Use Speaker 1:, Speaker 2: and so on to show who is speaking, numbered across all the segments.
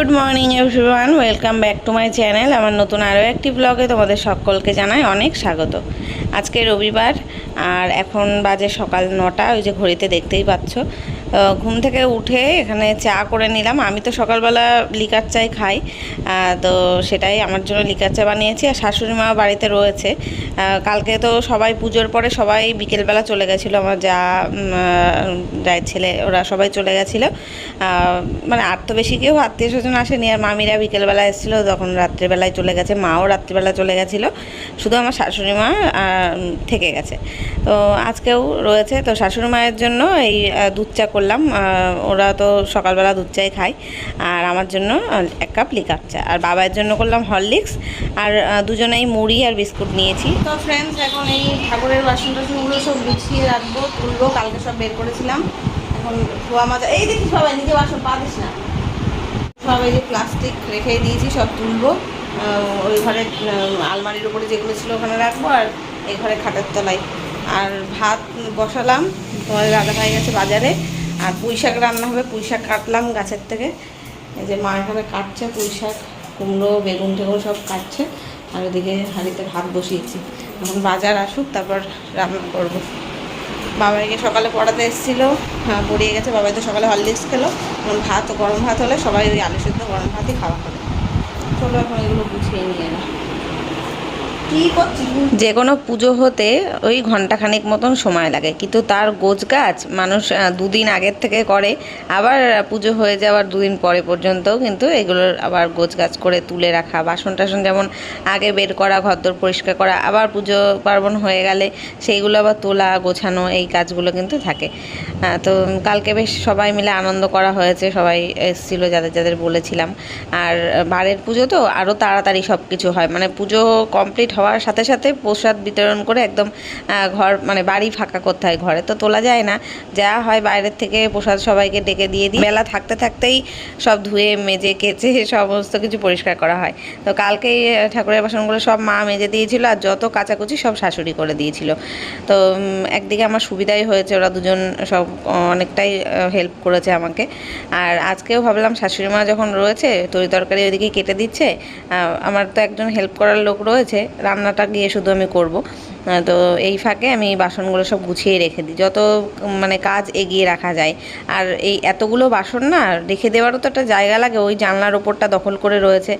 Speaker 1: Good morning everyone welcome back to my channel আমার নতুন আরও একটি ব্লগে তোমাদের সকলকে জানাই অনেক স্বাগত। আজকে রবিবার, আর এখন বাজে সকাল নটা, ওই যে ঘড়িতে দেখতেই পাচ্ছ। ঘুম থেকে উঠে এখানে চা করে নিলাম। আমি তো সকালবেলা লিকার চাই খাই তো সেটাই আমার জন্য লিকার চা বানিয়েছি আর শাশুড়ি মা বাড়িতে রয়েছে। কালকে তো সবাই পুজোর পরে সবাই বিকেলবেলা চলে গেছিল, আমার যা যায় ছেলে, ওরা সবাই চলে গেছিল। মানে আর তো বেশি কেউ আত্মীয় স্বজন আসেনি আর মামিরা বিকেলবেলা এসেছিল, তখন রাত্রিবেলায় চলে গেছে, মাও রাত্রিবেলা চলে গেছিল, শুধু আমার শাশুড়ি মা থেকে গেছে। তো আজকেও রয়েছে, তো শাশুড়ি মায়ের জন্য এই দুধ চা করলাম ওরা তো সকালবেলা দুধ চাই খায়, আর আমার জন্য এক কাপ লিকার চা। আর বাবার জন্য করলাম হরলিক্স, আর দুজনেই মুড়ি আর বিস্কুট নিয়েছি। তো ফ্রেন্ডস এখন এই ঠাকুরের বাসন টাসনগুলো সব গুছিয়ে রাখব, তুলবো, কালকে সব বের করেছিলাম। এখন ধোয়া মাজা, এই দেখি সবাই নিজে বাসন, পা দিস না। সব এই যে প্লাস্টিক রেখে দিয়েছি, সব তুলবো। ওই ঘরে আলমারির উপরে যেগুলো ছিল ওখানে রাখব, আর এই ঘরে খাটের তলায়। আর ভাত বসালাম, তোমাদের দাদা ভাই গেছে বাজারে। আর পুঁই শাক রান্না হবে পুঁই শাক কাটলাম গাছের থেকে। এই যে মা এখানে কাটছে পুঁই শাক কুমড়ো, বেগুন টেগুন সব কাটছে, আর ওদিকে হাঁড়িতে ভাত বসিয়েছি। এখন বাজার আসুক, তারপর রান্না করব। বাবাইকে সকালে পড়াতে এসেছিল হ্যাঁ পড়িয়ে গেছে, বাবাই তো সকালে হরলিক্স খেলো। এখন ভাত, গরম ভাত হলে সবাই ওই আলু সেদ্ধ, গরম ভাতই খাওয়া হবে। চলো এখন এগুলো গুছিয়ে নিয়ে না যে কোনো পুজো হতে ওই ঘন্টাখানেক মতন সময় লাগে। কিন্তু তার গোছ গাছ মানুষ দুদিন আগের থেকে করে। আবার পুজো হয়ে যাওয়ার দুদিন পরে পর্যন্তও কিন্তু এগুলোর আবার গোছ গাছ করে তুলে রাখা। বাসন টাসন যেমন আগে বের করা, ঘরদোর পরিষ্কার করা, আবার পুজো পার্বণ হয়ে গেলে সেইগুলো আবার তোলা, গোছানো এই কাজগুলো কিন্তু থাকে। তো কালকে বেশ সবাই মিলে আনন্দ করা হয়েছে। সবাই এসেছিল যাদের যাদের বলেছিলাম। আর বারের পুজো তো আরও তাড়াতাড়ি সব কিছু হয়। মানে পুজো কমপ্লিট হওয়ার সাথে সাথে প্রসাদ বিতরণ করে একদম ঘর মানে বাড়ি ফাঁকা করতে হয় ঘরে। তো তোলা যায় না। যা হয় বাইরের থেকে প্রসাদ সবাইকে ডেকে দিয়ে দিই। বেলা থাকতে থাকতেই সব ধুয়ে, মেজে, কেচে সমস্ত কিছু পরিষ্কার করা হয়। তো কালকেই ঠাকুরের বাসনগুলো সব মা মেজে দিয়েছিল আর যত কাচাকুচি সব শাশুড়ি করে দিয়েছিল। তো একদিকে আমার সুবিধাই হয়েছে, ওরা দুজন সব অনেকটাই হেল্প করেছে আমাকে। আর আজকেও ভাবলাম শাশুড়ি মা যখন রয়েছে, তরি তরকারি ওইদিকে কেটে দিচ্ছে। আমার তো একজন হেল্প করার লোক রয়েছে রান্নাটা গিয়ে শুধু আমি করব। তো এই ফাঁকে আমি বাসনগুলো সব গুছিয়ে রেখে দিই। যত মানে কাজ এগিয়ে রাখা যায়। আর এই এতগুলো বাসন না, রেখে দেওয়ারও তো একটা জায়গা লাগে। ওই জানলার ওপরটা দখল করে রয়েছে।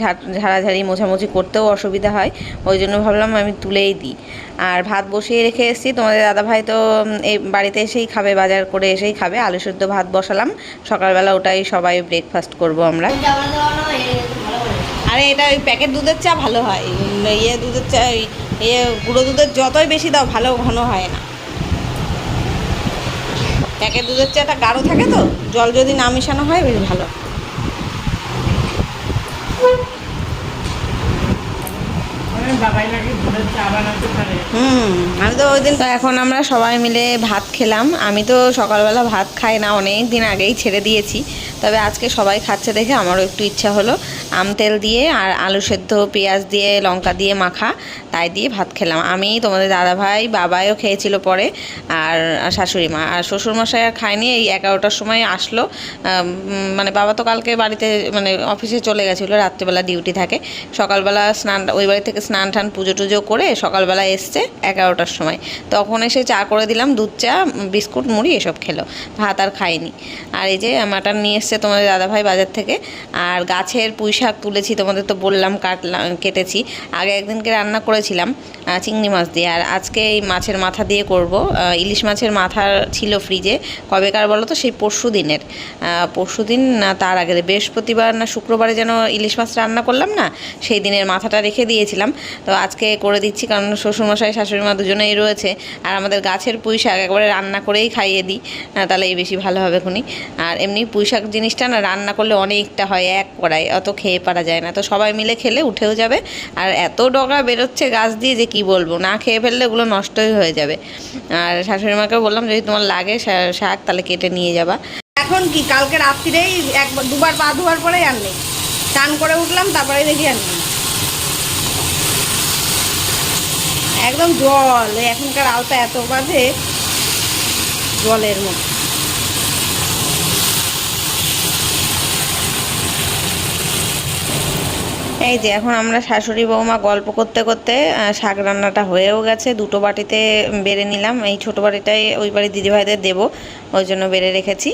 Speaker 1: ঝাড় ঝাড়াঝাড়ি, মোছামুছি করতেও অসুবিধা হয়। ওই জন্য ভাবলাম আমি তুলেই দিই। আর ভাত বসিয়ে রেখে এসেছি। তোমাদের দাদাভাই তো এই বাড়িতে এসেই খাবে, বাজার করে এসেই খাবে। আলু সেদ্ধ ভাত বসালাম। সকালবেলা ওটাই সবাই ব্রেকফাস্ট করব আমরা। আরে এটা ওই প্যাকেট দুধের চা ভালো হয়। ইয়ে দুধের চা ইয়ে গুঁড়ো দুধের যতই বেশি দাও, ভালো ঘন হয় না। প্যাকেট দুধের চাটা গাঢ় থাকে তো, জল যদি না মেশানো হয়, বেশ ভালো। হুম, আমি তো ওই দিন এখন আমরা সবাই মিলে ভাত খেলাম। আমি তো সকালবেলা ভাত খাই না, অনেক দিন আগেই ছেড়ে দিয়েছি। তবে আজকে সবাই খাচ্ছে দেখে আমারও একটু ইচ্ছা হলো। আম তেল দিয়ে আর আলু সেদ্ধ, পেঁয়াজ দিয়ে, লঙ্কা দিয়ে মাখা, তাই দিয়ে ভাত খেলাম। আমি, তোমাদের দাদাভাই, বাবাইও খেয়েছিল পরে আর শাশুড়ি মা। আর শ্বশুরমশাই আর খায়নি, এই এগারোটার সময় আসলো। মানে বাবা তো কালকে বাড়িতে মানে অফিসে চলে গেছিল, রাত্রিবেলা ডিউটি থাকে। সকালবেলা স্নান, ওই বাড়ি থেকে স্নান টান পুজো টুজো করে সকালবেলা এসছে এগারোটার সময়। তখন এসে চা করে দিলাম, দুধ চা, বিস্কুট, মুড়ি এসব খেলো। ভাত আর খায়নি। আর এই যে মাটন নিয়ে এসছে তোমাদের দাদাভাই বাজার থেকে। আর গাছের পুঁই শাক তুলেছি, তোমাদের তো বললাম কাটলাম, কেটেছি। আগে একদিনকে রান্না করেছিলাম। চিংড়ি মাছ দিয়ে। আর আজকে এই মাছের মাথা দিয়ে করব। ইলিশ মাছের মাথা ছিল ফ্রিজে কবেকার বলো তো সেই পরশু দিনের। পরশু দিন, না, তার আগে বৃহস্পতিবার না শুক্রবারে যেন ইলিশ মাছ রান্না করলাম না, সেই দিনের মাথাটা রেখে দিয়েছিলাম। তো আজকে করে দিচ্ছি, কারণ শ্বশুরমশাই শাশুড়ি মা দুজনেই রয়েছে। আর আমাদের গাছের পুঁই শাক একবারে রান্না করেই খাইয়ে দিই। তাহলে এই বেশি ভালো হবে খুনি। আর এমনি পুঁই শাক জিনিসটা না রান্না করলে অনেকটা হয়, এক কড়াই। অত খেয়ে পারা যায় না। তো সবাই মিলে খেলে উঠেও যাবে। আর এত ডগা বেরোচ্ছে গাছ দিয়ে যে কি বলব? না খেয়ে ফেললে ওগুলো নষ্টই হয়ে যাবে। আর শাশুড়ি মাকে বললাম, যদি তোমার লাগে শাক, তাহলে কেটে নিয়ে যাবা। এখন কি, কালকে রাত্রিরেই একবার দুবার পা ধোয়ার পরেই আনলি স্নান করে উঠলাম তারপরে দেখি আনলি একদম জল এখনকার আওতা এত বাজে, জলের মতো এই যে, এখন আমরা শাশুড়ি বৌমা গল্প করতে করতে শাক রান্নাটা হয়েও গেছে। দুটো বাটিতে বেড়ে নিলাম। এই ছোটো বাটিটাই ওই বাড়ি দিদিভাইদের দেবো। ওই জন্য বেড়ে রেখেছি।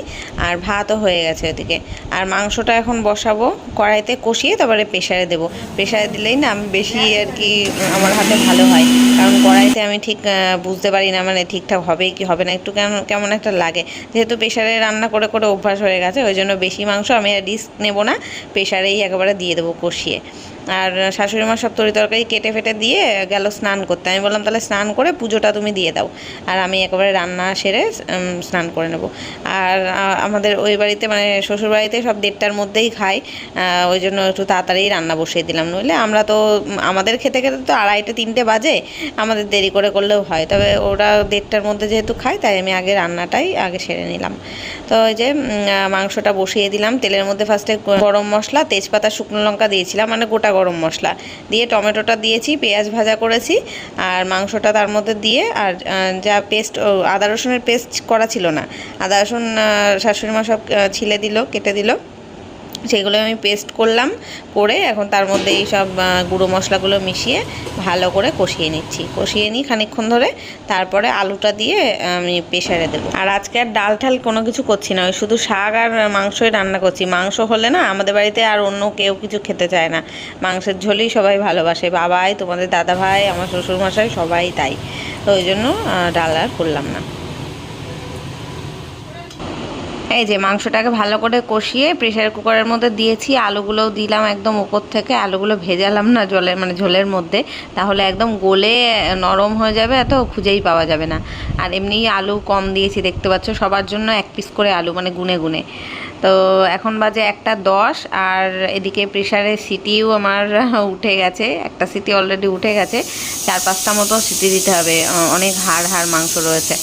Speaker 1: আর ভাতও হয়ে গেছে ওদিকে আর মাংসটা এখন বসাবো, কড়াইতে কষিয়ে তারপরে প্রেশারে দেবো। প্রেশারে দিলেই না আমি বেশি আর কি, আমার হাতে ভালো হয়। কারণ কড়াইতে আমি ঠিক বুঝতে পারি না মানে ঠিকঠাক হবে কি হবে না, একটু কেমন কেমন একটা লাগে। যেহেতু প্রেশারে রান্না করে করে অভ্যাস হয়ে গেছে, ওই জন্য বেশি মাংস আমি আর রিস্ক নেব না। প্রেশারেই একেবারে দিয়ে দেবো কষিয়ে। আর শাশুড়ি মা সব তরি তরকারি কেটে ফেটে দিয়ে গেল স্নান করতে। আমি বললাম, তাহলে স্নান করে পুজোটা তুমি দিয়ে দাও। আর আমি একেবারে রান্না সেরে স্নান করে নেব। আর আমাদের ওই বাড়িতে মানে শ্বশুর বাড়িতে সব দেড়টার মধ্যেই খাই। ওই জন্য একটু তাড়াতাড়ি রান্না বসিয়ে দিলাম। নইলে আমরা তো, আমাদের খেতে খেতে তো আড়াইটে, তিনটে বাজে। আমাদের দেরি করে করলেও হয়। তবে ওরা দেড়টার মধ্যে যেহেতু খায়, তাই আমি আগে রান্নাটাই আগে সেরে নিলাম। তো ওই যে মাংসটা বসিয়ে দিলাম। তেলের মধ্যে ফার্স্টে গরম মশলা, তেজপাতা, শুকনো লঙ্কা দিয়েছিলাম। মানে গোটা গরম মশলা। দিয়ে টমেটোটা দিয়েছি, পেঁয়াজ ভাজা করেছি, আর মাংসটা তার মধ্যে দিয়ে, আর যা পেস্ট আদা রসুনের পেস্ট করা ছিল না। আদা রসুন শাশুড়ি মা সব ছিলে দিল, কেটে দিল। সেগুলো আমি পেস্ট করলাম করে এখন তার মধ্যে এই সব গুঁড়ো মশলাগুলো মিশিয়ে ভালো করে কষিয়ে নিচ্ছি। কষিয়ে নিই খানিকক্ষণ ধরে, তারপরে আলুটা দিয়ে আমি প্রেশারে দেবো। আর আজকে আর ডাল ঠাল কোনো কিছু করছি না, ওই শুধু শাক আর মাংসই রান্না করছি। মাংস হলে না আমাদের বাড়িতে আর অন্য কেউ কিছু খেতে চায় না। মাংসের ঝোলই সবাই ভালোবাসে। বাবাই, তোমাদের দাদা ভাই আমার শ্বশুরমশাই সবাই তাই। তো ওই জন্য ডাল আর করলাম না। এই যে মাংসটাকে ভালো করে কষিয়ে প্রেশার কুকারের মধ্যে দিয়েছি। আলুগুলোও দিলাম একদম উপর থেকে। আলুগুলো ভেজালাম না জলের মানে ঝোলের মধ্যে। তাহলে একদম গোলে নরম হয়ে যাবে, এত খুঁজেই পাওয়া যাবে না। আর এমনি আলু কম দিয়েছি, দেখতে পাচ্ছ সবার জন্য এক পিস করে আলু মানে গুনে গুনে। তো এখন বাজে একটা দশ, আর এদিকে প্রেশারের সিটিও আমার উঠে গেছে। একটা সিটি অলরেডি উঠে গেছে। চার পাঁচটা মতো সিটি দিতে হবে। অনেক হাড় হাড় মাংস রয়েছে।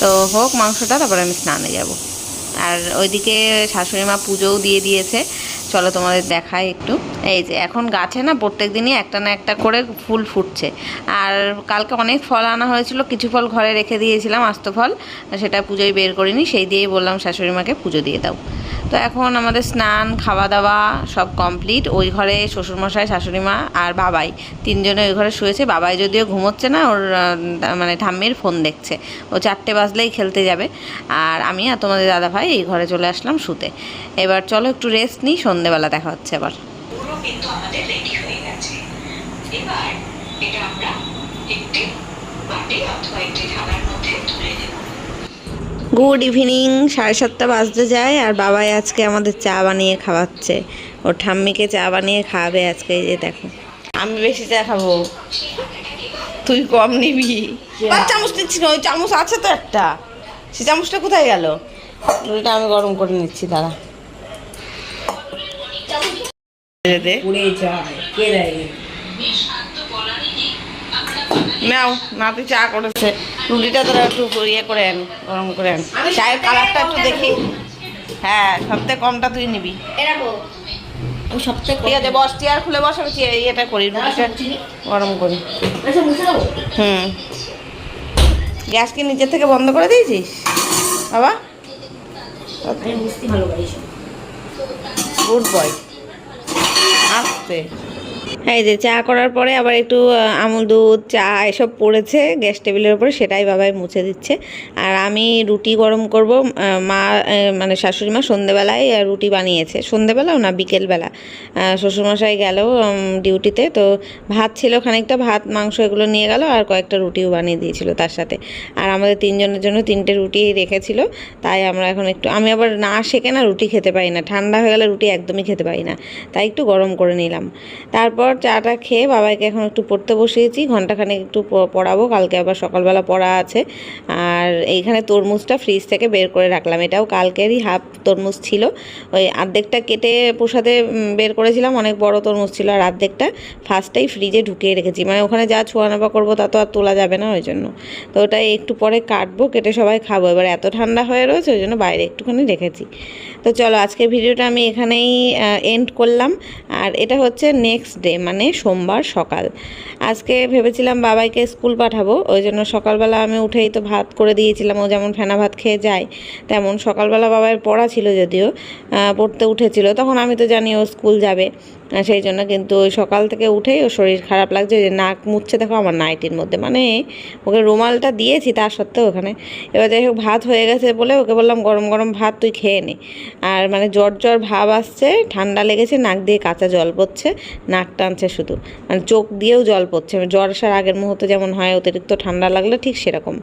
Speaker 1: তো হোক মাংসটা, তারপরে আমি স্নানে যাব। আর ওইদিকে শাশুড়ি মা পুজোও দিয়ে দিয়েছে। চলো তোমাদের দেখাই একটু। এই যে, এখন গাছে না প্রত্যেক দিনই একটা না একটা করে ফুল ফুটছে। আর কালকে অনেক ফল আনা হয়েছিল, কিছু ফল ঘরে রেখে দিয়েছিলাম, আস্ত ফল। সেটা পুজোয় বের করিনি, সেই দিয়েই বললাম শাশুড়ি মাকে পুজো দিয়ে দাও। তো এখন আমাদের স্নান খাওয়া দাওয়া সব কমপ্লিট। ওই ঘরে শ্বশুরমশাই, শাশুড়ি মা আর বাবাই। তিনজনে ওই ঘরে শুয়েছে। বাবাই যদিও ঘুমোচ্ছে না, ওর মানে ঠাম্মির ফোন দেখছে। ও চারটে বাজলেই খেলতে যাবে। আর আমি আর তোমাদের দাদা ভাই এই ঘরে চলে আসলাম শুতে। এবার চলো একটু রেস্ট নিই সন্ধেবেলা দেখা হচ্ছে আবার।
Speaker 2: কিন্তু আমাদের রেডি হয়ে গেছে। এবার এটা আমরা একটি বাটি অথবা একটি থালার মধ্যে তুলে নেব।
Speaker 1: গুড ইভিনিং সাড়ে সাতটা বাজতে যায় আর বাবাই আজকে আমাদের চা বানিয়ে খাওয়াচ্ছে। ওর ঠাম্মিকে চা বানিয়ে খাওয়াবে আজকে এই যে দেখো। আমি বেশি চা খাব। তুই কম নিবি। আর চামচ নিচ্ছি না ওই চামচ আছে তো একটা। সে চামচটা কোথায় গেল? ওইটা আমি গরম করে নিচ্ছি দাঁড়া। নাও নাতি চা করেছে। রুটিটা তোরা একটু ইয়ে করে আন গরম করে আন। চায়ের কালারটা একটু দেখি। হ্যাঁ সবথেকে কমটা তুই নিবি। ঠিক আছে বস চেয়ার খুলে বস আমি ইয়েটা করি রুটিটা গরম করি।
Speaker 3: আচ্ছা
Speaker 1: হুম। গ্যাস কি নিচের থেকে বন্ধ করে দিয়েছিস? বাবা? গুড বয় আসতে। এই যে চা করার পরে আবার একটু আমুল দুধ, চা এসব পড়েছে, গ্যাস টেবিলের উপরে, সেটাই বাবাই মুছে দিচ্ছে। আর আমি রুটি গরম করব মা মানে শাশুড়ি মা সন্ধেবেলায় রুটি বানিয়েছে। সন্ধেবেলাও না, বিকেলবেলা। শ্বশুরমশাই গেল ডিউটিতে, তো ভাত ছিল, খানিকটা ভাত, মাংস এগুলো নিয়ে গেল, আর কয়েকটা রুটিও বানিয়ে দিয়েছিল তার সাথে। আর আমাদের তিনজনের জন্য তিনটে রুটি রেখেছিল, তাই আমরা এখন একটু, আমি আবার না সেকে না রুটি খেতে পারি না। ঠান্ডা হয়ে গেলে রুটি একদমই খেতে পারি না, তাই একটু গরম করে নিলাম। তারপর চাটা খেয়ে বাবাকে এখন একটু পড়তে বসিয়েছি, ঘন্টাখানেক একটু পড়াবো, কালকে আবার সকালবেলা পড়া আছে। আর এইখানে তরমুজটা ফ্রিজ থেকে বের করে রাখলাম, এটাও কালকেরই হাফ তরমুজ ছিল। ওই অর্ধেকটা কেটে প্রসাদে বের করেছিলাম, অনেক বড় তরমুজ ছিল, আর অর্ধেকটা ফার্স্টেই ফ্রিজে ঢুকিয়ে রেখেছি। মানে ওখানে যা ছোঁয়া নাপা করব তা তো আর তোলা যাবে না ওই জন্য। তো ওটাই একটু পরে কাটবো, কেটে সবাই খাব। এবার এত ঠান্ডা হয়ে রয়েছে, ওই জন্য বাইরে একটুখানি রেখেছি। তো চলো, আজকের ভিডিওটা আমি এখানেই এন্ড করলাম। আর এটা হচ্ছে নেক্সট ডে মানে সোমবার সকাল। আজকে ভেবেছিলাম বাবাইকে স্কুল পাঠাবো, ওই জন্য সকালবেলা আমি উঠেই তো ভাত করে দিয়েছিলাম, ও যেমন ফেনা ভাত খেয়ে যায়, তেমন সকালবেলা বাবার পড়া ছিল যদিও পড়তে উঠেছিল, তখন আমি তো জানি ও স্কুল যাবে। সেই জন্য কিন্তু সকাল থেকে উঠেই ওর শরীর খারাপ লাগছে যে নাক মুছছে, দেখো আমার নাইটির মধ্যে। মানে ওকে রুমালটা দিয়েছি তা সত্ত্বেও ওখানে। এবার যাই হোক, ভাত হয়ে গেছে বলে ওকে বললাম, গরম গরম ভাত তুই খেয়ে নে। আর মানে জ্বর জ্বর ভাব আসছে, ঠান্ডা লেগেছে, নাক দিয়ে কাঁচা জল পড়ছে, নাক টানছে শুধু। মানে চোখ দিয়েও জল পড়ছে জ্বর আসার আগের মুহূর্তে যেমন হয়, অতিরিক্ত ঠান্ডা লাগলে ঠিক সেরকম।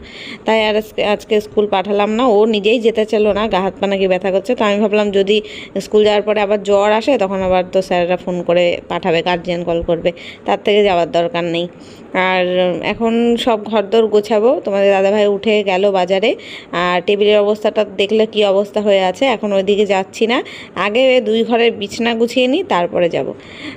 Speaker 1: তাই আর আজকে আজকে স্কুল পাঠালাম না, ও নিজেই যেতে চাইলো না, গা হাত পা নাকি ব্যথা করছে। তো আমি ভাবলাম, যদি স্কুল যাওয়ার পরে আবার জ্বর আসে, তখন আবার তো স্যাররা ফোন করে পাঠাবে গার্জিয়ান কল করবে, তার থেকে যাওয়ার দরকার নেই। আর এখন সব ঘরদোর গোছাবো, তোমাদের দাদাভাই উঠে গেল বাজারে, আর টেবিলের অবস্থাটা দেখলে কি অবস্থা হয়ে আছে, এখন ওইদিকে যাচ্ছি না। আগে দুই ঘরের বিছনা গুছিয়ে নিই তারপরে যাব।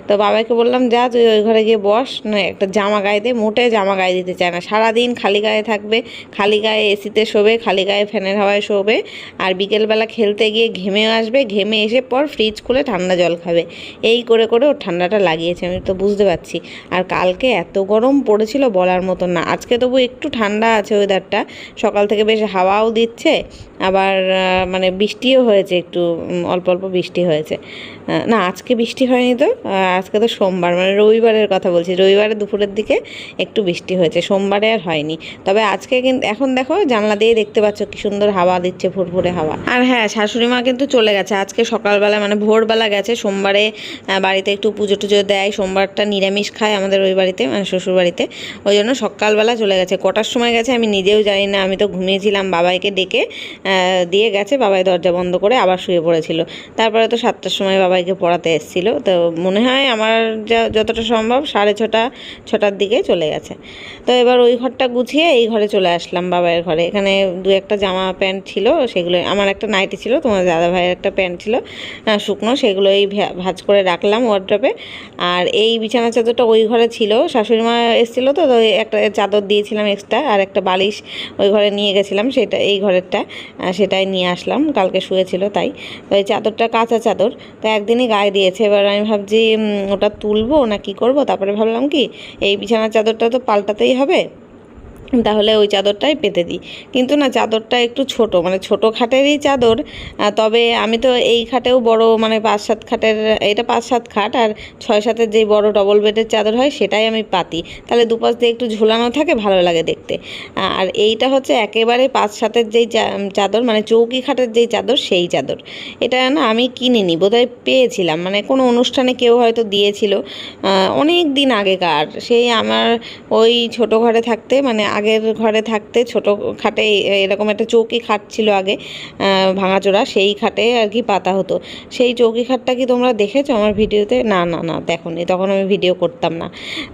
Speaker 1: তো বাবাকে বললাম, যা, তুই ওই ঘরে গিয়ে বস, না, একটা জামা গায়ে দে, মোটে জামা গায়ে দিতে চায় না। সারাদিন খালি গায়ে থাকবে, খালি গায়ে এসিতে শোবে, খালি গায়ে ফ্যানের হাওয়ায় শোবে, আর বিকেলবেলা খেলতে গিয়ে ঘেমে আসবে, ঘেমে এসে পর ফ্রিজ খুলে ঠান্ডা জল খাবে। এই করে করে ওর ঠান্ডাটা লাগিয়েছে, আমি তো বুঝতে পারছি। আর কালকে এত গরম পড়েছিল বলার মতন না। আজকে তবু একটু ঠান্ডা আছে ওয়েদারটা সকাল থেকে বেশ হাওয়াও দিচ্ছে। আবার মানে বৃষ্টিও হয়েছে একটু অল্প অল্প বৃষ্টি হয়েছে। না, আজকে বৃষ্টি হয়নি তো আজকে তো সোমবার মানে রবিবারের কথা বলছি। রবিবারে দুপুরের দিকে একটু বৃষ্টি হয়েছে, সোমবারে আর হয়নি। তবে আজকে কিন্তু এখন দেখো, জানলা দিয়ে দেখতে পাচ্ছ কি সুন্দর হাওয়া দিচ্ছে, ফুরফুরে হাওয়া। আর হ্যাঁ শাশুড়ি মা কিন্তু চলে গেছে। আজকে সকালবেলা মানে ভোরবেলা গেছে, সোমবারে বাড়িতে একটু পুজো টুজো দেয়, সোমবারটা নিরামিষ খায় আমাদের ওই বাড়িতে মানে শ্বশুর বাড়িতে। ওই জন্য সকালবেলা চলে গেছে। কটার সময় গেছে আমি নিজেও জানি না, আমি তো ঘুমিয়েছিলাম বাবাইকে ডেকে দিয়ে গেছে, বাবাই দরজা বন্ধ করে আবার শুয়ে পড়েছিল। তারপরে তো সাতটার সময় বাবাইকে পড়াতে এসেছিল। তো মনে হয় আমার যা, যতটা সম্ভব সাড়ে ছটা, ছটার দিকে চলে গেছে। তো এবার ওই ঘরটা গুছিয়ে এই ঘরে চলে আসলাম বাবাইয়ের ঘরে। এখানে দু একটা জামা প্যান্ট ছিল, সেগুলো, আমার একটা নাইটি ছিল, তোমার দাদা ভাইয়ের একটা প্যান্ট ছিল শুকনো, সেগুলোই ভা- ভাঁজ করে রাখলাম ওয়ার্ড্রপে আর এই বিছানা চাদরটা ওই ঘরে ছিল, শাশুড়ি মা এসেছিল তো একটা চাদর দিয়েছিলাম এক্সট্রা আর একটা বালিশ ওই ঘরে নিয়ে গেছিলাম, সেটা এই ঘরেরটা। সেটাই নিয়ে আসলাম। কালকে শুয়েছিল তাই। তো এই চাদরটা কাঁচা চাদর। তো একদিনই গায়ে দিয়েছে। এবার আমি ভাবছি ওটা তুলবো না কি করব? তারপরে ভাবলাম কি, এই বিছানার চাদরটা তো পাল্টাতেই হবে। তাহলে ওই চাদরটাই পেতে দিই। কিন্তু না, চাদরটা একটু ছোট মানে ছোট খাটেরই চাদর তবে আমি তো এই খাটেও বড় মানে পাঁচ সাত খাটের, এটা পাঁচ সাত খাট আর ছয় সাতের যেই বড় ডবল বেডের চাদর হয় সেটাই আমি পাতি। তাহলে দুপাশ দিয়ে একটু ঝোলানো থাকে, ভালো লাগে দেখতে। আর এইটা হচ্ছে একেবারে পাঁচ সাতের যেই চাদর মানে চৌকি খাটের যেই চাদর, সেই চাদর। এটা না আমি কিনিনি, বোধহয় পেয়েছিলাম মানে কোনো অনুষ্ঠানে কেউ হয়তো দিয়েছিল। অনেক দিন আগেকার, সেই আমার ওই ছোট ঘরে থাকতে মানে আগের ঘরে থাকতে ছোট খাটে এরকম একটা চৌকি খাট ছিল আগে ভাঙাচোরা, সেই খাটে আর কি পাতা হতো। সেই চৌকি খাটটা কি তোমরা দেখেছ আমার ভিডিওতে? না না না, দেখোনি। তখন আমি ভিডিও করতাম না।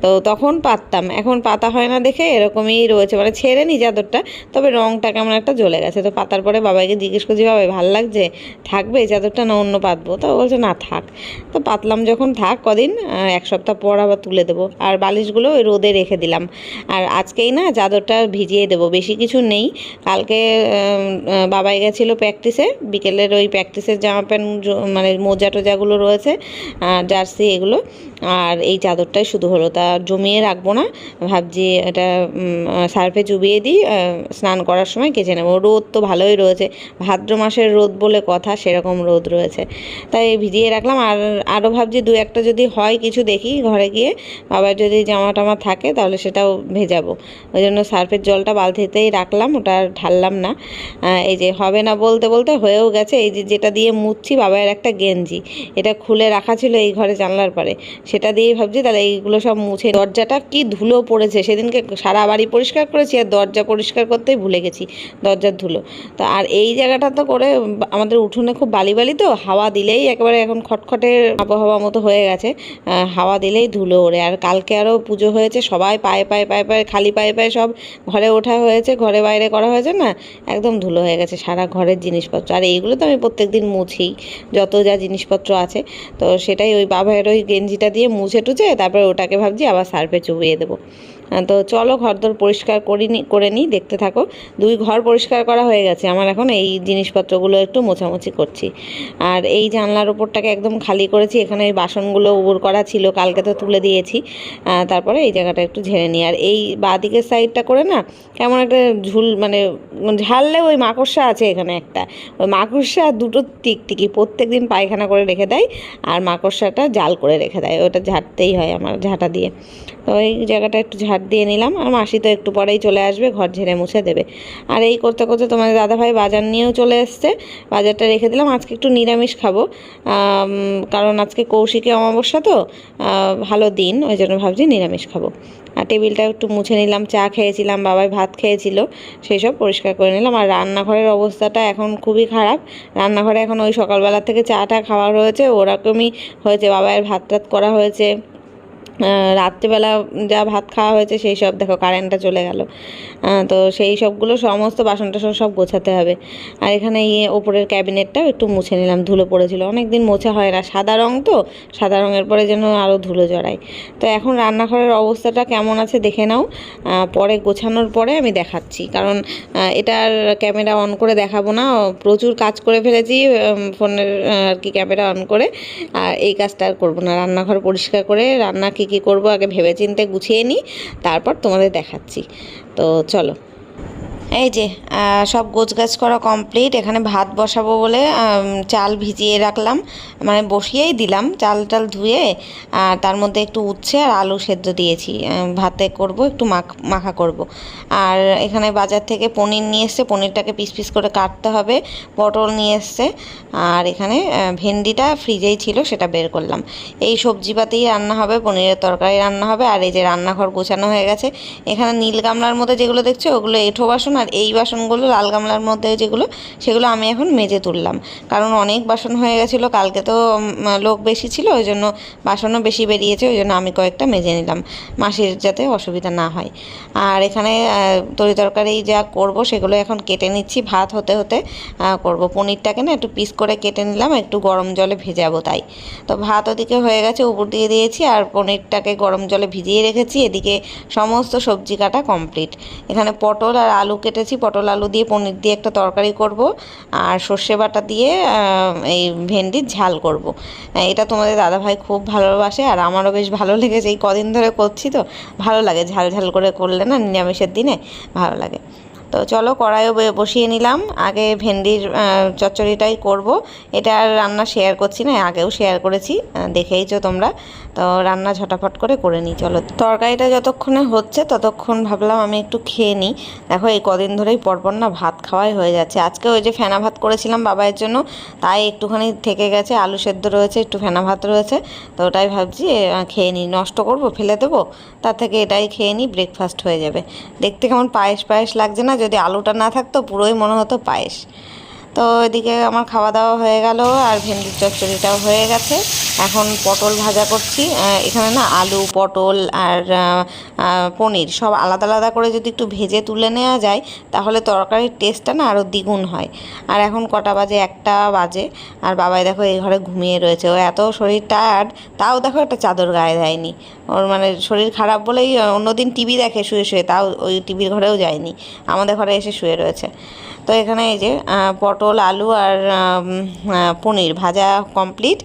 Speaker 1: তো তখন পাততাম। এখন পাতা হয় না দেখে এরকমই রয়েছে। মানে ছেড়ে নি চাদরটা তবে রঙটা কেমন একটা জ্বলে গেছে। তো পাতার পরে বাবাকে জিজ্ঞেস করছি, বাবাই, ভালো লাগছে? থাকবে চাদরটা না অন্য পাতবো? তো বলছে, না, থাক। তো পাতলাম যখন, থাক কদিন এক সপ্তাহ পর আবার তুলে দেবো। আর বালিশগুলো ওই রোদে রেখে দিলাম। আর আজকেই না চাদরটা ভিজিয়ে দেবো। বেশি কিছু নেই। কালকে বাবাই গেছিল প্র্যাকটিসে বিকেলের ওই প্র্যাকটিসের জামা প্যান্ট মানে মোজা টোজাগুলো রয়েছে আর জার্সি এগুলো। আর এই চাদরটাই শুধু হলো। তা জমিয়ে রাখব না। ভাবছি এটা সার্ফে চুবিয়ে দিই স্নান করার সময় কেচে নেব। রোদ তো ভালোই রয়েছে। ভাদ্র মাসের রোদ বলে কথা, সেরকম রোদ রয়েছে। তাই ভিজিয়ে রাখলাম। আর আরও ভাবছি দু একটা যদি হয় কিছু দেখি ঘরে গিয়ে। বাবার যদি জামা টামা থাকে, তাহলে সেটাও ভেজাবো। ওই জন্য সার্ফের জলটা বালতিতেই রাখলাম, ওটা ঢাললাম না। এই যে হবে না বলতে বলতে হয়েও গেছে, এই যে যেটা দিয়ে মুছছি বাবার একটা গেঞ্জি, এটা খুলে রাখা ছিল এই ঘরে জানলার পরে সেটা দিয়েই ভাবছি তাহলে এইগুলো সব মুছে দরজাটা কি ধুলো পড়েছে, সেদিনকে সারা বাড়ি পরিষ্কার করেছি আর দরজা পরিষ্কার করতেই ভুলে গেছি, দরজার ধুলো। তো আর এই জায়গাটা তো করে আমাদের উঠোনে খুব বালি বালি তো, হাওয়া দিলেই একেবারে এখন খটখটে আবহাওয়া মতো হয়ে গেছে হাওয়া দিলেই ধুলো ওড়ে। আর কালকে আরও পুজো হয়েছে, সবাই পায়ে পায়ে পায়ে পায়ে, খালি পায়ে পায়ে সব ঘরে ওঠা হয়েছে, ঘরে বাইরে করা হয়েছে না, একদম ধুলো হয়ে গেছে সারা ঘরের জিনিসপত্র। আর এইগুলো তো আমি প্রত্যেকদিন মুছি, যত যা জিনিসপত্র আছে। তো সেটাই ওই বাবাইয়ের ওই গেঞ্জিটা দিয়ে মুছে টুছে তারপরে ওটাকে ভাবছি আবার সার্ফে চুবিয়ে দেবো। তো চলো ঘর ঘরদোর পরিষ্কার করি করে নিই, দেখতে থাকো। দুই ঘর পরিষ্কার করা হয়ে গেছে, আমার এখন এই জিনিসপত্রগুলো একটু মোছামুছি করছি। আর এই জানলার ওপরটাকে একদম খালি করেছি, এখানে ওই বাসনগুলো উবুর করা ছিল, কালকে তো তুলে দিয়েছি। তারপরে এই জায়গাটা একটু ঝেড়ে নিই। আর এই বাঁদিকের সাইডটা করে না, কেমন একটা ঝুল মানে ঝাড়লে ওই মাকড়সা আছে এখানে একটা। ওই মাকড়সা দুটো টিকটিকি প্রত্যেক দিন পায়খানা করে রেখে দেয় আর মাকড়সাটা জাল করে রেখে দেয়, ওটা ঝাড়তেই হয় আমার ঝাঁটা দিয়ে। তো এই জায়গাটা একটু ঝাড় দিয়ে নিলাম, আর মাসি তো একটু পরেই চলে আসবে, ঘর ঝেড়ে মুছে দেবে। আর এই করতে করতে তোমাদের দাদাভাই বাজার নিয়েও চলে এসছে। বাজারটা রেখে দিলাম, আজকে একটু নিরামিষ খাব। কারণ আজকে কৌশিকে অমাবস্যা তো ভালো দিন, ওই জন্য ভাবছি নিরামিষ খাব। আর টেবিলটা একটু মুছে নিলাম, চা খেয়েছিলাম, বাবাই ভাত খেয়েছিল সেই সব পরিষ্কার করে নিলাম। আর রান্নাঘরের অবস্থাটা এখন খুবই খারাপ। রান্নাঘরে এখন ওই সকালবেলা থেকে চাটা খাওয়া রয়েছে ওরকমই হয়েছে, বাবাইয়ের ভাত টাত করা হয়েছে। রাত্রিবেলা যা ভাত খাওয়া হয়েছে সেই সব দেখো কারেন্টটা চলে গেল। তো সেই সবগুলো সমস্ত বাসন টাসন সব গোছাতে হবে। আর এখানে ইয়ে ওপরের ক্যাবিনেটটাও একটু মুছে নিলাম, ধুলো পড়েছিল। অনেক দিন মোছা হয় না, সাদা রং তো, সাদা রঙের পরে যেন আরও ধুলো জড়ায়। তো এখন রান্নাঘরের অবস্থাটা কেমন আছে দেখে নাও। পরে গোছানোর পরে আমি দেখাচ্ছি। কারণ এটার ক্যামেরা অন করে দেখাবো না। প্রচুর কাজ করে ফেলেছি ফোনের আর কি ক্যামেরা অন করে। আর এই কাজটা আর করব না। রান্নাঘর পরিষ্কার করে, রান্না কী কী করব? আগে ভেবেচিন্তে গুছিয়ে নিই তারপর তোমাদের দেখাচ্ছি। তো চলো। এই যে সব গোছগাছ করা কমপ্লিট এখানে ভাত বসাবো বলে চাল ভিজিয়ে রাখলাম। মানে বসিয়েই দিলাম, চাল টাল ধুয়ে, আর তার মধ্যে একটু উচ্ছে আর আলু সেদ্ধ দিয়েছি। ভাতে করব, একটু মাখ, মাখা করব। আর এখানে বাজার থেকে পনির নিয়ে এসছে, পনিরটাকে পিস পিস করে কাটতে হবে। পটল নিয়ে এসছে। আর এখানে ভেন্ডিটা ফ্রিজেই ছিল, সেটা বের করলাম। এই সবজি সবজিপাতেই রান্না হবে, পনিরের তরকারি রান্না হবে। আর এই যে রান্নাঘর গোছানো হয়ে গেছে। এখানে নীল গামলার মধ্যে যেগুলো দেখছ, ওগুলো এঁঠো বাসন আর এই বাসনগুলো, লাল গামলার মধ্যে যেগুলো, সেগুলো আমি এখন মেজে তুললাম। কারণ অনেক বাসন হয়ে গেছিল, কালকে তো লোক বেশি ছিল, ওই জন্য বাসনও বেশি বেরিয়েছে, ওই জন্য আমি কয়েকটা মেজে নিলাম। মাসির যাতে অসুবিধা না হয়। আর এখানে তরি তরকারি যা করব, সেগুলো এখন কেটে নিচ্ছি ভাত হতে হতে। করব পনিরটাকে না, একটু পিস করে কেটে নিলাম, একটু গরম জলে ভেজাবো তাই। তো ভাত ওদিকে হয়ে গেছে, উপর দিয়ে দিয়েছি, আর পনিরটাকে গরম জলে ভিজিয়ে রেখেছি, এদিকে সমস্ত সবজি কাটা কমপ্লিট। এখানে পটল আর আলু কেটেছি, পটল আলু দিয়ে, পনির দিয়ে একটা তরকারি করব আর সর্ষে বাটা দিয়ে এই ভেন্ডির ঝাল করব। এটা তোমাদের দাদাভাই খুব ভালোবাসে আর আমারও বেশ ভালো লেগেছে। এই কদিন ধরে করছি তো, ভালো লাগে ঝাল ঝাল করে করলে না, নিরামিষের দিনে ভালো লাগে। তো চলো কড়াইও বসিয়ে নিলাম। আগে ভেন্ডির চচ্চড়িটাই করব। এটা আর রান্না শেয়ার করছি না, আগেও শেয়ার করেছি। দেখেইছো তোমরা। তো রান্না ঝটাফট করে করে নিই, চলো। তরকারিটা যতক্ষণে হচ্ছে ততক্ষণ ভাবলাম আমি একটু খেয়ে নিই। দেখো এই কদিন ধরেই পরপর না ভাত খাওয়াই হয়ে যাচ্ছে। আজকে ওই যে ফেনা ভাত করেছিলাম বাবাইয়ের জন্য, তাই একটুখানি থেকে গেছে, আলু সেদ্ধ রয়েছে, একটু ফেনা ভাত রয়েছে। তো ওটাই ভাবছি খেয়ে নিই। নষ্ট করব, ফেলে দেবো, তার থেকে এটাই খেয়ে নিই ব্রেকফাস্ট হয়ে যাবে। দেখতে কেমন পায়েস পায়েস লাগছে না, যদি আলুটা না থাকতো পুরোই মনে হতো পায়েস। তো এদিকে আমার খাওয়া দাওয়া হয়ে গেল, আর ভেন্ডির চচ্চড়িটাও হয়ে গেছে। এখন পটল ভাজা করছি। এখানে না আলু, পটল আর পনির সব আলাদা আলাদা করে যদি একটু ভেজে তুলে নেওয়া যায়, তাহলে তরকারির টেস্টটা না আরও দ্বিগুণ হয়। আর এখন কটা বাজে? একটা বাজে। আর বাবাই দেখো এই ঘরে ঘুমিয়ে রয়েছে। ও এত শরীর টায়ার্ড তাও দেখো একটা চাদর গায়ে দেয়নি। ওর মানে শরীর খারাপ বলেই অন্যদিন টিভি দেখে শুয়ে শুয়ে, তাও ওই টিভির ঘরেও যায়নি। আমাদের ঘরে এসে শুয়ে রয়েছে। তো এখানে এই যে পটল, আলু আর পনির ভাজা কমপ্লিট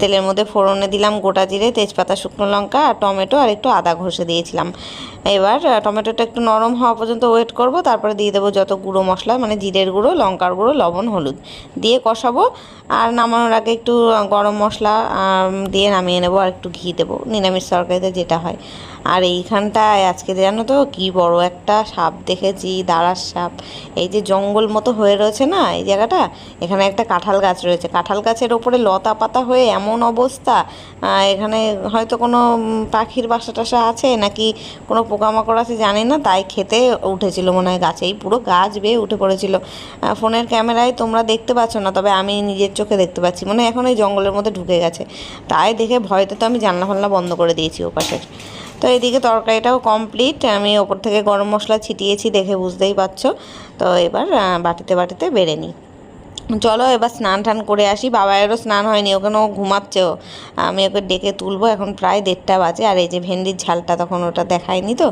Speaker 1: তেলের মধ্যে ফোড়নে দিলাম গোটা জিরে, তেজপাতা, শুকনো লঙ্কা আর টমেটো আর একটু আদা ঘষে দিয়েছিলাম। এবার টমেটোটা একটু নরম হওয়া পর্যন্ত ওয়েট করব। তারপরে দিয়ে দেবো যত গুঁড়ো মশলা মানে জিরের গুঁড়ো, লঙ্কার গুঁড়ো, লবণ, হলুদ। দিয়ে কষাবো। আর নামানোর আগে একটু গরম মশলা দিয়ে নামিয়ে নেব আর একটু ঘি দেবো। নিরামিষ তরকারিতে যেটা হয়। আর এইখানটায় আজকে জানো তো, কি বড় একটা সাপ দেখেছি দাঁড়ার সাপ। এই যে জঙ্গল মতো হয়ে রয়েছে না, এই জায়গাটা? এখানে একটা কাঁঠাল গাছ রয়েছে। কাঁঠাল গাছের ওপরে লতা পাতা হয়ে এমন অবস্থা এখানে হয়তো কোনো পাখির বাসা টাসা আছে নাকি কোনো পোকামাকড় আছে জানি না, তাই খেতে উঠেছিল মনে হয় গাছেই, পুরো গাছ বেয়ে উঠে পড়েছিল। ফোনের ক্যামেরায় তোমরা দেখতে পাচ্ছ না, তবে আমি নিজের চোখে দেখতে পাচ্ছি, মনে এখন এই জঙ্গলের মধ্যে ঢুকে গেছে। তাই দেখে ভয়তে তো আমি জানলা ফান্না বন্ধ করে দিয়েছি ওপাশের তো এদিকে তরকারিটাও কমপ্লিট আমি ওপর থেকে গরম মশলা ছিটিয়েছি দেখে বুঝতেই পারছ। তো এবার বাটিতে বাটিতে বেড়ে নিই। চলো এবার স্নান টান করে আসি। বাবায়েরও স্নান হয়নি ওখানে ও ঘুমাচ্ছে ও। আমি ওকে ডেকে তুলবো, এখন প্রায় দেড়টা বাজে। আর এই যে ভেন্ডির ঝালটা তখন ওটা দেখায়নি তো।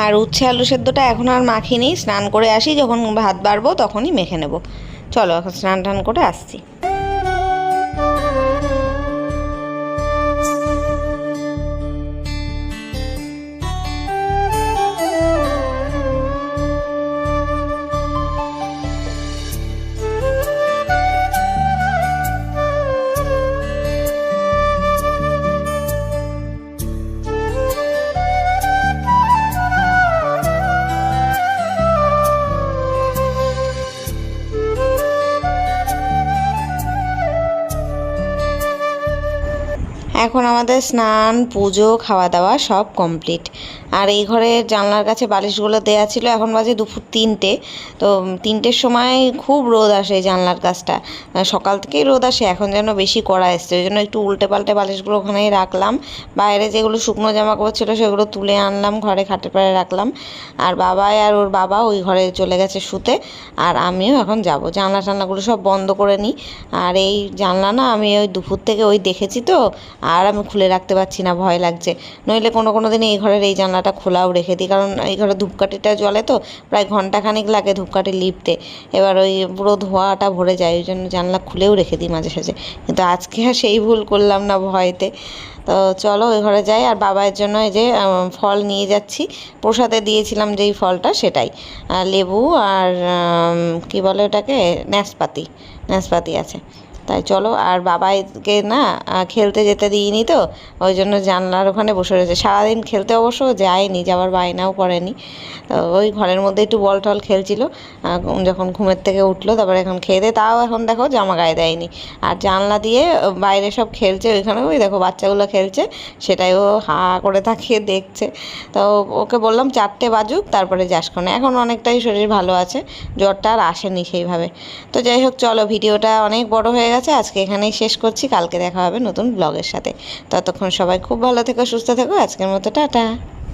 Speaker 1: আর উচ্ছে আলু সেদ্ধটা এখন আর মাখিনি। স্নান করে আসি, যখন ভাত বাড়বো তখনই মেখে নেব। চলো এখন স্নান টান করে আসছি। আমাদের স্নান পুজো খাওয়া দাওয়া সব কমপ্লিট আর এই ঘরের জানলার কাছে বালিশগুলো দেয়া ছিল। এখন বাজে দুপুর তিনটে। তো তিনটের সময় খুব রোদ আসে জানলার কাছটা সকাল থেকেই রোদ আসে, এখন যেন বেশি কড়া এসছে। ওই জন্য একটু উল্টে পাল্টে বালিশগুলো ওখানেই রাখলাম। বাইরে যেগুলো শুকনো জামা কাপড় ছিল সেগুলো তুলে আনলাম, ঘরে খাটের পাড়ে রাখলাম। আর বাবাই আর ওর বাবা ওই ঘরে চলে গেছে শুতে। আর আমিও এখন যাব। জানলা টানলাগুলো সব বন্ধ করে নিই। আর এই জানলা না, আমি ওই দুপুর থেকে ওই দেখেছি তো। আর আমি খুলে রাখতে পারছি না, ভয় লাগছে। নইলে কোনো কোনো দিন এই ঘরের এই জানলাটা খোলাও রেখে দিই। কারণ এই ঘরে ধূপকাঠিটা জ্বলে তো, প্রায় ঘন্টাখানিক লাগে ধূপকাঠি লিপতে। এবার ওই পুরো ধোঁয়াটা ভরে যায়, ওই জন্য জানলা খুলেও রেখে দিই মাঝে সাঝে। কিন্তু আজকে আর সেই ভুল করলাম না ভয়তে। তো চলো ওই ঘরে যাই, আর বাবার জন্য এই যে ফল নিয়ে যাচ্ছি। প্রসাদে দিয়েছিলাম যেই ফলটা সেটাই। আর লেবু আর কি বলে ওটাকে? নাশপাতি নাশপাতি আছে। তাই চলো, আর বাবাইকে না খেলতে যেতে দিইনি তো, ওই জন্য জানলার ওখানে বসে রয়েছে। সারাদিন খেলতে অবশ্য যায়নি, যাওয়ার বায়নাও করেনি। তো ওই ঘরের মধ্যে একটু বল টল খেলছিল যখন ঘুমের থেকে উঠল, তারপরে এখন খেয়ে দিয়ে, তাও এখন দেখো জামা গায়ে দেয়নি। আর জানলা দিয়ে বাইরে সব খেলছে ওইখানে, ওই দেখো বাচ্চাগুলো খেলছে, সেটাই ও হা করে তাকিয়ে দেখছে। তো ওকে বললাম, চারটে বাজুক, তারপরে যাস এখন অনেকটাই শরীর ভালো আছে, জ্বরটা আর আসেনি সেইভাবে। তো যাই হোক, চলো, ভিডিওটা অনেক বড় হয়ে গেছে, আজকে এখানেই শেষ করছি। কালকে দেখা হবে নতুন ব্লগের সাথে। ততক্ষণ সবাই খুব ভালো থেকো, সুস্থ থেকো। আজকের মতো, টাটা।